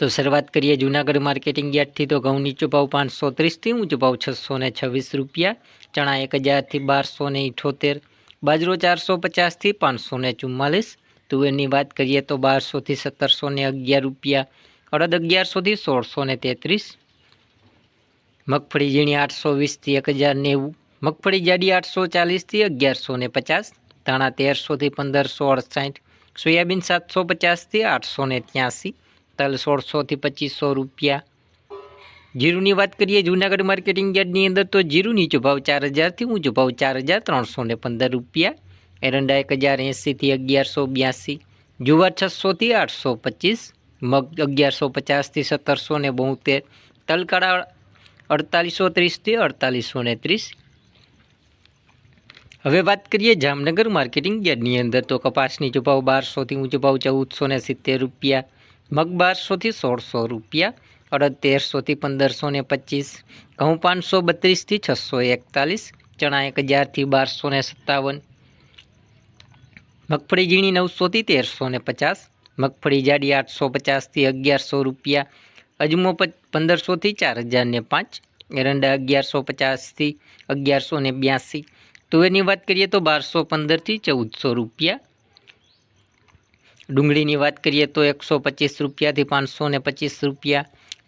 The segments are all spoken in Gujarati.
તો શરૂઆત કરીએ જૂનાગઢ માર્કેટિંગ યાર્ડથી. તો ઘઉં નીચો ભાવ પાંચસો ત્રીસથી, ઊંચો ભાવ છસો ને છવ્વીસ રૂપિયા. ચણા એક હજારથી બારસો ને ઇઠોતેર. બાજરો ચારસો પચાસથી પાંચસો ને ચુમ્માલીસ. તુવેરની વાત કરીએ તો બારસોથી સત્તરસો ને અગિયાર રૂપિયા. અડદ અગિયારસોથી સોળસો ને તેત્રીસ. મગફળી ઝીણી આઠસો વીસથી એક હજાર નેવું. મગફળી જાડી આઠસો ચાલીસથી અગિયારસો ને પચાસ. ધાણા તેરસોથી પંદરસો અડસાઠ. સોયાબીન સાતસો પચાસથી આઠસો ને ત્યાંસી. તલ સોળસોથી પચીસો રૂપિયા. જીરુની વાત કરીએ, જૂનાગઢ માર્કેટિંગ યાર્ડની અંદર તો જીરું નીચો ભાવ ચાર હજારથી ઊંચો ભાવ ચાર હજાર ત્રણસો ને પંદર રૂપિયા. એરંડા એક હજાર એંસીથી અગિયારસો બ્યાસી. જુવાર છસોથી આઠસો પચીસ. મગ અગિયારસો પચાસથી સત્તરસો ને બોતેર. તલકાળા અડતાલીસો ત્રીસથી અડતાલીસો ને ત્રીસ. હવે વાત કરીએ જામનગર માર્કેટિંગ યાર્ડની અંદર તો કપાસની જો બારસોથી ઊંચો ભાવ ચૌદસો ને સિત્તેર રૂપિયા. મગ બારસોથી સોળસો રૂપિયા અડદ તેરસોથી પંદરસો ને પચીસ ઘઉં પાંચસો બત્રીસથી છસો એકતાલીસ ચણા એક હજારથી બારસો ને સત્તાવન મગફળી ઝીણી નવસોથી તેરસો ને પચાસ, મગફળી જાડી આઠસો પચાસથી અગિયારસો રૂપિયા, અજમો પંદરસોથી ચાર હજાર ને પાંચ, એરંડા અગિયારસો પચાસથી અગિયારસો ને બ્યાસી. તુવેરની વાત કરીએ તો બારસો પંદરથી ચૌદસો રૂપિયા ડુંગળીની વાત કરીએ તો એકસો પચીસ રૂપિયાથી પાંચસો ને પચીસ રૂપિયા.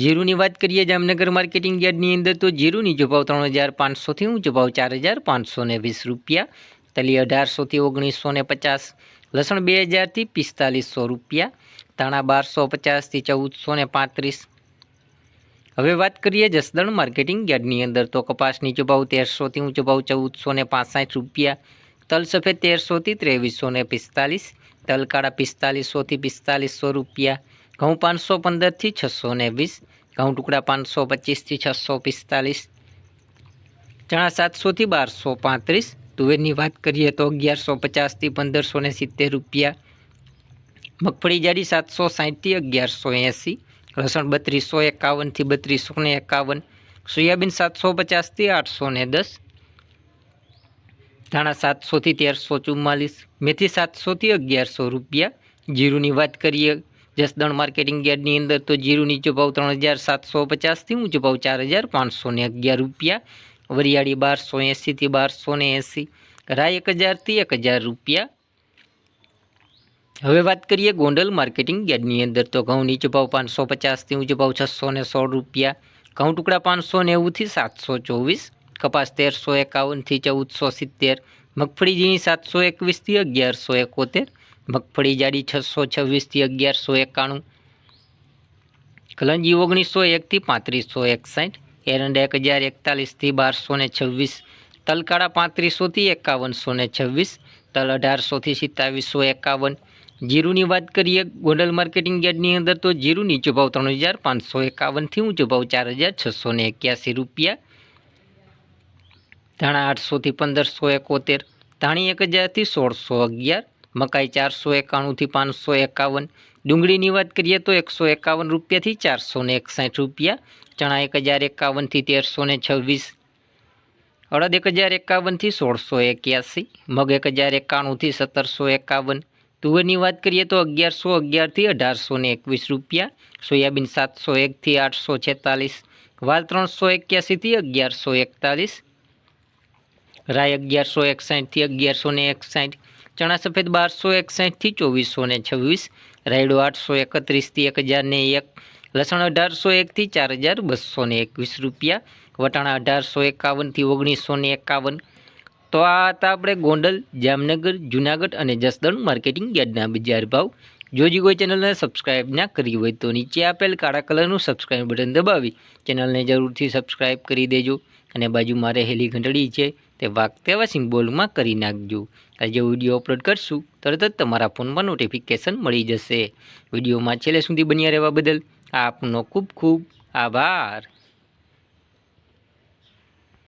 જીરુની વાત કરીએ જામનગર માર્કેટિંગ યાર્ડની અંદર, તો જીરુની જો ભાવ ત્રણ હજાર પાંચસોથી ઊંચો ભાવ ચાર હજાર પાંચસો ને વીસ રૂપિયા. તલી અઢારસોથી ઓગણીસો ને પચાસ. લસણ બે હજારથી પિસ્તાલીસો રૂપિયા. ધાણા બારસો પચાસથી ચૌદસો ને પાંત્રીસ. હવે વાત કરીએ જસદણ માર્કેટિંગ યાર્ડની અંદર, તો કપાસની જો ભાવ તેરસોથી ઊંચો ભાવ ચૌદસો ને પાંસઠ રૂપિયા. તલ સફેદ તેરસોથી ત્રેવીસો ને પિસ્તાલીસ, તલ કાળા પિસ્તાલીસોથી પિસ્તાલીસો રૂપિયા, ઘઉં પાંચસો પંદરથી છસો ને વીસ, ઘઉં ટુકડા પાંચસો પચીસથી છસો પિસ્તાલીસ, ચણા સાતસોથી બારસો પાંત્રીસ, તુવેરની વાત કરીએ તો અગિયારસો પચાસથી પંદરસો ને સિત્તેર રૂપિયા, મગફળી જાડી સાતસો સાઠથી અગિયારસો એંસી, લસણ બત્રીસો એકાવનથી બત્રીસો ને એકાવન, સોયાબીન સાતસો પચાસથી આઠસો ને દસ ધાણા સાતસોથી તેરસો ચુમ્માલીસ, મેથી સાતસોથી અગિયારસો રૂપિયા. જીરુની વાત કરીએ, જસદણ માર્કેટિંગ યાર્ડની અંદર તો જીરું નીચો ભાવ ત્રણ હજાર સાતસો પચાસથી ઊંચો ભાવ ચાર હજાર પાંચસો ને અગિયાર રૂપિયા. વરિયાળી બારસો એંસીથી બારસો ને એંસી, રાય એક હજારથી એક હજાર રૂપિયા. હવે વાત કરીએ ગોંડલ માર્કેટિંગ યાર્ડની અંદર તો ઘઉં નીચો ભાવ પાંચસો પચાસથી ઊંચો ભાવ છસો ને સોળ રૂપિયા. ઘઉં ટુકડા પાંચસો નેવુંથી સાતસો ચોવીસ. કપાસ તેરસો એકાવનથી ચૌદસો સિત્તેર, મગફળી ઝીણી સાતસો એકવીસથી અગિયારસો એકોતેર, મગફળી જાડી છસો છવ્વીસથી અગિયારસો એકાણું, કલંજી ઓગણીસો એકથી પાંત્રીસો એકસાઠ, એરંડા એક હજાર એકતાલીસથી બારસો ને છવ્વીસ, તલકાળા પાંત્રીસોથી એકાવનસો ને છવ્વીસ, તલ અઢારસોથી સિત્તાવીસો એકાવન, જીરુની વાત કરીએ ગોંડલ માર્કેટિંગ યાર્ડની અંદર તો જીરું નીચો ભાવ ત્રણ હજાર પાંચસો એકાવનથી ઊંચો ભાવ ચાર હજાર છસો ને એક્યાસી રૂપિયા ધાણા આઠસોથી પંદરસો એકોતેર, ધાણી એક હજારથી સોળસો અગિયાર, મકાઈ ચારસો એકાણુંથી પાંચસો એકાવન, ડુંગળીની વાત કરીએ તો એકસો એકાવન રૂપિયાથી ચારસો ને એકસાઠ રૂપિયા, ચણા એક હજાર એકાવનથી તેરસો ને છવ્વીસ, અડદ એક હજાર એકાવનથી સોળસો એક્યાસી, મગ એક હજાર એકાણુંથી સત્તરસો એકાવન, તુવેરની વાત કરીએ તો અગિયારસો અગિયારથી અઢારસો ને એકવીસ રૂપિયા, સોયાબીન સાતસો એકથી આઠસો છેતાલીસ, વાલ ત્રણસો એક્યાસીથી અગિયારસો એકતાલીસ રાય અગિયારસો એકસાઠથી અગિયારસો ને એકસાઠ, ચણા સફેદ બારસો એકસાઠથી ચોવીસો ને છવ્વીસ, રાયડો આઠસો એકત્રીસથી એક હજાર ને એક, લસણ અઢારસો એકથી ચાર હજાર બસો ને એકવીસ રૂપિયા, વટાણા અઢારસો એકાવનથી ઓગણીસો ને એકાવન. તો આ હતા આપણે ગોંડલ, જામનગર, જુનાગઢ અને જસદણ માર્કેટિંગ યાર્ડના બજાર ભાવ. જોજી કોઈ ચેનલને સબસ્ક્રાઇબ ના કરી હોય તો નીચે આપેલ કાળા કલરનું સબસ્ક્રાઇબ બટન દબાવી. ચેનલને જરૂરથી સબસ્ક્રાઇબ કરી દેજો અને બાજુમાં રહેલી ઘંટડી છે તે વાગતેવા સિમ્બોલમાં કરી નાખજો. આજે વીડિયો અપલોડ કરશું, તરત જ તમારા ફોનમાં નોટિફિકેશન મળી જશે. વિડીયોમાં છેલ્લે સુધી બન્યા રહેવા બદલ આપનો ખૂબ ખૂબ આભાર.